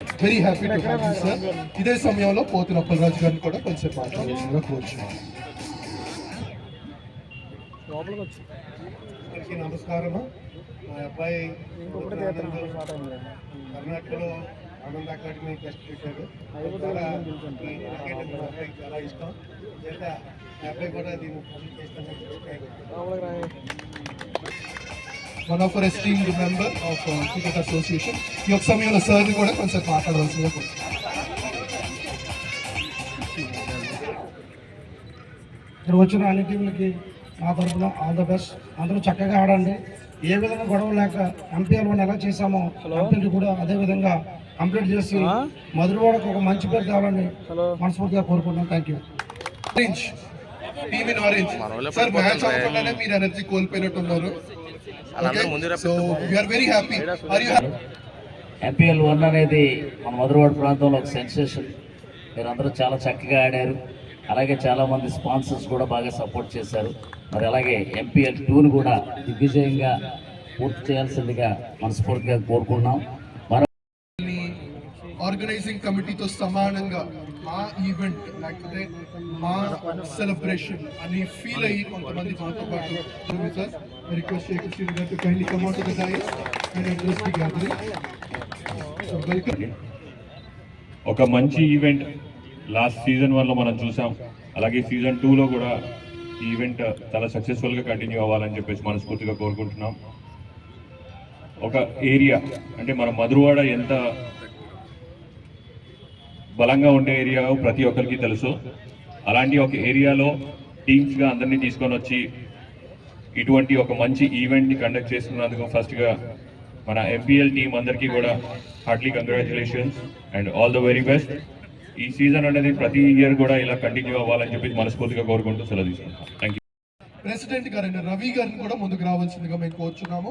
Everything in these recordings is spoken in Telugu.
Very happy to have you sir ఇదే సమయంలో పోతిన అప్పలరాజు గారిని కూడా కొంచెం మాట్లాడాల్సిందిగా కోరుచున్నాను అందరికీ నమస్కారం మా అబ్బాయి కర్ణాటకలో ఆనంద్ అకాడమీ టెస్ట్ పెట్టాడు. చాలా క్రికెట్ మా అబ్బాయికి చాలా ఇష్టం. చేత మా అబ్బాయి కూడా దీన్ని చేస్తాను one of our esteemed member of cricket association ఈ యొక్క సమయంలో సార్ని కూడా కొంచెం మాట్లాడవలసిందిగా. ఇక్కడ వచ్చిన అన్ని టీంలకి నా తరఫున ఆల్ ద బెస్ట్ అందరూ చక్కగా ఆడండి. ఏ విధంగా గొడవ లేక ఎంపీఎల్ వన్ ఎలా చేశామో ఎంపీఎల్ కూడా అదే విధంగా కంప్లీట్ చేసి మధురవాడకు ఒక మంచి పేరు తేవాలని మనస్ఫూర్తిగా కోరుకుంటున్నాను. Thank you orange team in orange sir match మీరు ఎనర్జీ కోల్పోయినట్టున్నారు. ఎంపీఎల్ వన్ అనేది మన మధురవాడ ప్రాంతంలో ఒక సెన్సేషన్. మీరందరూ చాలా చక్కగా ఆడారు. అలాగే చాలా మంది స్పాన్సర్స్ కూడా బాగా సపోర్ట్ చేశారు. మరి అలాగే ఎంపీఎల్ టూను కూడా దిగ్విజయంగా పూర్తి చేయాల్సిందిగా మనస్ఫూర్తిగా కోరుకున్నాం మరో ఆర్గనైజింగ్ కమిటీతో సమానంగా మా ఈవెంట్ లేకపోతే మా సెలబ్రేషన్ అని ఫీల్ అయ్యి కొంతమంది మాతో పాటు సార్ రిక్వెస్ట్ చేయకుండా గారు కైండ్లీ కమ్ అవుట్ ద ఒక మంచి ఈవెంట్ లాస్ట్ సీజన్ వన్లో మనం చూసాం. అలాగే సీజన్ టూలో కూడా ఈ ఈవెంట్ చాలా సక్సెస్ఫుల్గా కంటిన్యూ అవ్వాలని చెప్పేసి మనస్ఫూర్తిగా కోరుకుంటున్నాం. ఒక ఏరియా అంటే మన మధురవాడ ఎంత బలంగా ఉండే ఏరియా ప్రతి ఒక్కరికి తెలుసు. అలాంటి ఒక ఏరియాలో టీమ్స్గా అందరినీ తీసుకొని వచ్చి ఇటువంటి ఒక మంచి ఈవెంట్ని కండక్ట్ చేస్తున్నందుకు ఫస్ట్గా మన ఎంపీఎల్ టీం అందరికీ కూడా heartly congratulations and all the very best ఈ సీజన్ అనేది ప్రతి ఇయర్ కూడా ఇలా కంటిన్యూ అవ్వాలని చెప్పి మనస్ఫూర్తిగా కోరుకుంటూ సెలవు తీసుకుంటాం థ్యాంక్ యూ ప్రెసిడెంట్ గారైన రవి గారిని కూడా ముందుకు రావాల్సిందిగా మేము కోరుచున్నాము.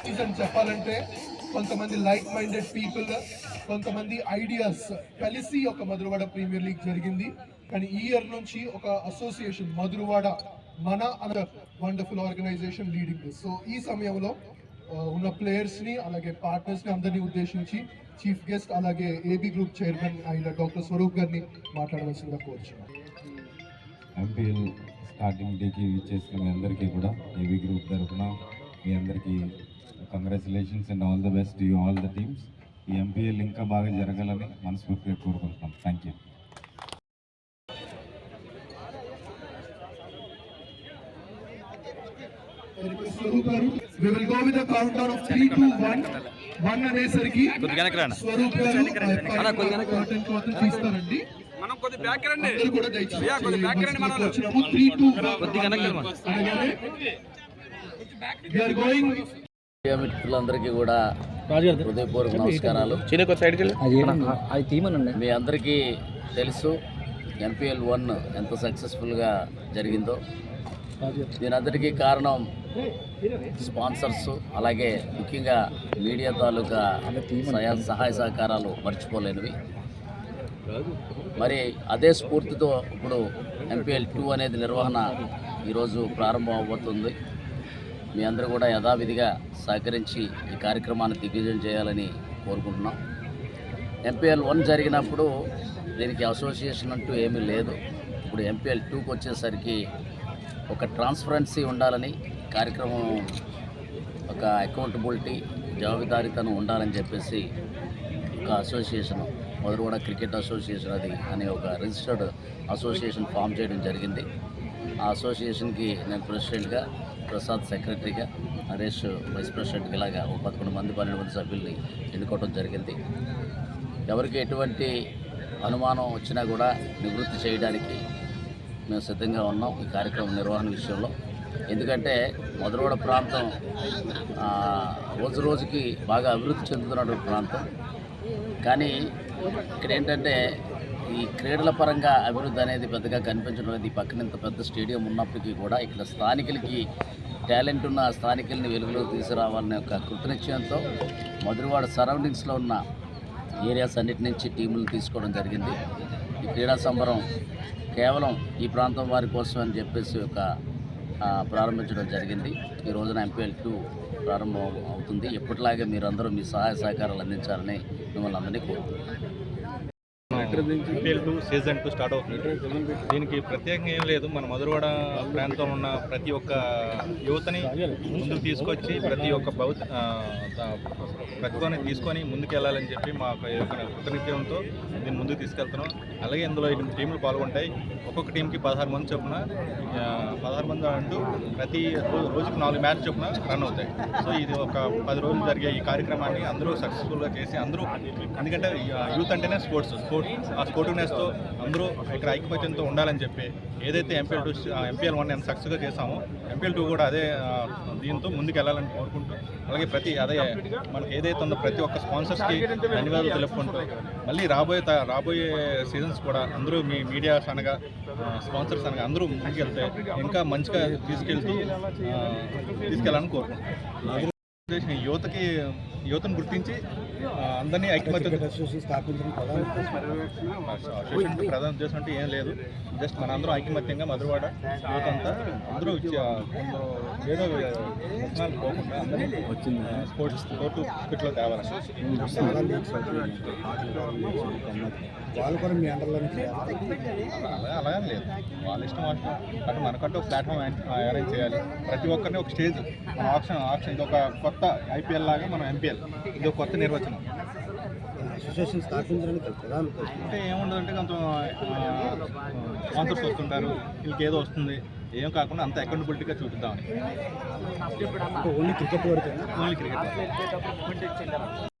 సీజన్ చెప్పాలంటే కొంతమంది లైక్ మైండెడ్ పీపుల్ కొంతమంది ఐడియాస్ కలిసి ఒక మధురవాడ ప్రీమియర్ లీగ్ జరిగింది. కానీ ఈ ఇయర్ నుంచి ఒక అసోసియేషన్ మధురవాడ మన అన్న వండర్ఫుల్ ఆర్గనైజేషన్ లీడింగ్. సో ఈ సమయంలో ఉన్న ప్లేయర్స్ని అలాగే పార్ట్నర్స్ని అందరినీ ఉద్దేశించి చీఫ్ గెస్ట్ అలాగే ఏబీ గ్రూప్ చైర్మన్ అయిన డాక్టర్ స్వరూప్ గారిని మాట్లాడవలసిందిగా కోరుచున్నాను. ఎంపీఎల్ స్టార్టింగ్ డేకి చేసిన మీ అందరికీ కూడా ఏవీ గ్రూప్ తరఫున మీ అందరికీ congratulations and all the best you all the teams ఈ ఎంపీఎల్ ఇంకా బాగా జరగాలని మనస్ఫూర్తిగా కోరుకుంటున్నాం thank you we will go with a countdown of 3 2 1 one అనేసరికి స్వరూప్ గారు కాటన్ క్లాత్ తీస్తారండి మనం కొద్ది బ్యాక్ రండి అందరూ కూడా దయచేసి అయ్యా, కొద్ది బ్యాక్ రండి మనోళ్ళు. వచ్చినాము 3 2 అనగానే we are going మీడియా మిత్రులందరికీ కూడా హృదయపూర్వక నమస్కారాలు. మీ అందరికీ తెలుసు ఎంపీఎల్ వన్ ఎంత సక్సెస్ఫుల్గా జరిగిందో. దీనందరికీ కారణం స్పాన్సర్స్ అలాగే ముఖ్యంగా మీడియా తాలూకా సహాయ సహాయ సహకారాలు మర్చిపోలేనివి. మరి అదే స్ఫూర్తితో ఇప్పుడు ఎంపీఎల్ టూ అనేది నిర్వహణ ఈరోజు ప్రారంభం అవబోతుంది మీ అందరూ కూడా యథావిధిగా సహకరించి ఈ కార్యక్రమాన్ని దిగ్విజయం చేయాలని కోరుకుంటున్నాం. ఎంపీఎల్ వన్ జరిగినప్పుడు దీనికి అసోసియేషన్ అంటూ ఏమీ లేదు. ఇప్పుడు ఎంపీఎల్ టూకి వచ్చేసరికి ఒక ట్రాన్స్పరెన్సీ ఉండాలని కార్యక్రమం ఒక అకౌంటబిలిటీ జవాబుదారీతనం ఉండాలని చెప్పేసి ఒక అసోసియేషన్ మొదలుగూడ క్రికెట్ అసోసియేషన్ అది అనే ఒక రిజిస్టర్డ్ అసోసియేషన్ ఫామ్ చేయడం జరిగింది. ఆ అసోసియేషన్కి నేను ప్రెసిడెంట్గా ప్రసాద్ సెక్రటరీగా నరేష్ వైస్ ప్రెసిడెంట్గా ఇలాగా ఒక పదకొండు మంది పన్నెండు మంది సభ్యుల్ని ఎన్నుకోవడం జరిగింది. ఎవరికి ఎటువంటి అనుమానం వచ్చినా కూడా నివృత్తి చేయడానికి మేము సిద్ధంగా ఉన్నాం ఈ కార్యక్రమం నిర్వహణ విషయంలో. ఎందుకంటే మొదలవాడ ప్రాంతం రోజు రోజుకి బాగా అభివృద్ధి చెందుతున్నటువంటి ప్రాంతం. కానీ ఇక్కడ ఏంటంటే ఈ క్రీడల పరంగా అభివృద్ధి అనేది పెద్దగా కనిపించడం అనేది ఈ పక్కన ఇంత పెద్ద స్టేడియం ఉన్నప్పటికీ కూడా ఇక్కడ స్థానికులకి టాలెంట్ ఉన్న స్థానికుల్ని వెలుగులోకి తీసుకురావాలనే ఒక కృతనిశ్చయంతో మధురవాడ సరౌండింగ్స్లో ఉన్న ఏరియాస్ అన్నిటి నుంచి టీములు తీసుకోవడం జరిగింది. ఈ క్రీడా సంబరం కేవలం ఈ ప్రాంతం వారి కోసం అని చెప్పేసి ఒక ప్రారంభించడం జరిగింది. ఈ రోజున ఎంపీఎల్ టూ ప్రారంభం అవుతుంది. ఎప్పటిలాగే మీరందరూ మీ సహాయ సహకారాలు అందించాలని మిమ్మల్ని అందరినీ కోరుకుంటున్నాను. టూ సీజన్ టూ స్టార్ట్ అవుతుంది. దీనికి ప్రత్యేకంగా ఏం లేదు. మన మధురవాడ ప్రాంతంలో ఉన్న ప్రతి ఒక్క యువతని ముందుకు తీసుకొచ్చి ప్రతి ఒక్క భౌత ప్రతిభని తీసుకొని ముందుకు వెళ్ళాలని చెప్పి మా యొక్క కృతజ్ఞతతో దీన్ని ముందుకు తీసుకెళ్తున్నాం. అలాగే ఇందులో ఎనిమిది టీంలు పాల్గొంటాయి. ఒక్కొక్క టీంకి పదహారు మంది చొప్పున పదహారు మంది అంటూ ప్రతి రోజు రోజుకి నాలుగు మ్యాచ్ చొప్పున రన్ అవుతాయి. సో ఇది ఒక పది రోజులు జరిగే ఈ కార్యక్రమాన్ని అందరూ సక్సెస్ఫుల్గా చేసి అందరూ ఎందుకంటే యూత్ అంటేనే స్పోర్ట్స్. స్పోర్ట్స్ ఆ స్పోర్టివ్నెస్తో అందరూ ఇక్కడ ఐకమత్యంతో ఉండాలని చెప్పి ఏదైతే ఎంపీఎల్ టూ ఎంపీఎల్ వన్ ఎంత సక్సెస్గా చేసామో ఎంపీఎల్ టూ కూడా అదే దీంతో ముందుకు వెళ్ళాలని కోరుకుంటూ అలాగే ప్రతి అదే మనకి ఏదైతే ఉందో ప్రతి ఒక్క స్పాన్సర్స్కి ధన్యవాదాలు తెలుపుకుంటూ మళ్ళీ రాబోయే త- రాబోయే సీజన్స్ కూడా అందరూ మీ మీడియాస్ అనగా స్పాన్సర్స్ అనగా అందరూ ముందుకెళ్తే ఇంకా మంచిగా తీసుకెళ్తూ తీసుకెళ్ళాలని కోరుకుంటున్నాను యువతకి యువతను గుర్తించి అందరినీ ఐక్యమత్య స్థాపించిన ప్రధాన ఉద్దేశం అంటే ఏం లేదు. జస్ట్ మన అందరూ ఐకమత్యంగా మధురవాడ యువత అంతా అందరూ ఏదో వ్యసనాలు పోకుండా అందరూ స్పోర్ట్స్ స్పోర్ట్ స్పిరిట్లో తేవాలి వాళ్ళు కూడా మీ అండర్లోనే చేయాలి అలా అలాగే లేదు. వాళ్ళ ఇష్టం వాళ్ళ అటు మనకంటూ ఒక ప్లాట్ఫామ్ అరేంజ్ చేయాలి. ప్రతి ఒక్కరిని ఒక స్టేజ్ ఆప్షన్ ఆప్షన్. ఇది ఒక కొత్త ఐపీఎల్ లాగా మనం ఎంపీఎల్ ఇది ఒక కొత్త నిర్వచనం. అసోసియేషన్ స్థాపించడానికి ప్రధాన అంటే ఏముండదంటే కొంత స్పాన్సర్స్ వస్తుంటారు వీళ్ళకి ఏదో వస్తుంది. ఏం కాకుండా అంత అకౌంటబిలిటీగా చూపిద్దామని ఓన్లీ క్రికెట్ వరకు ఓన్లీ క్రికెట్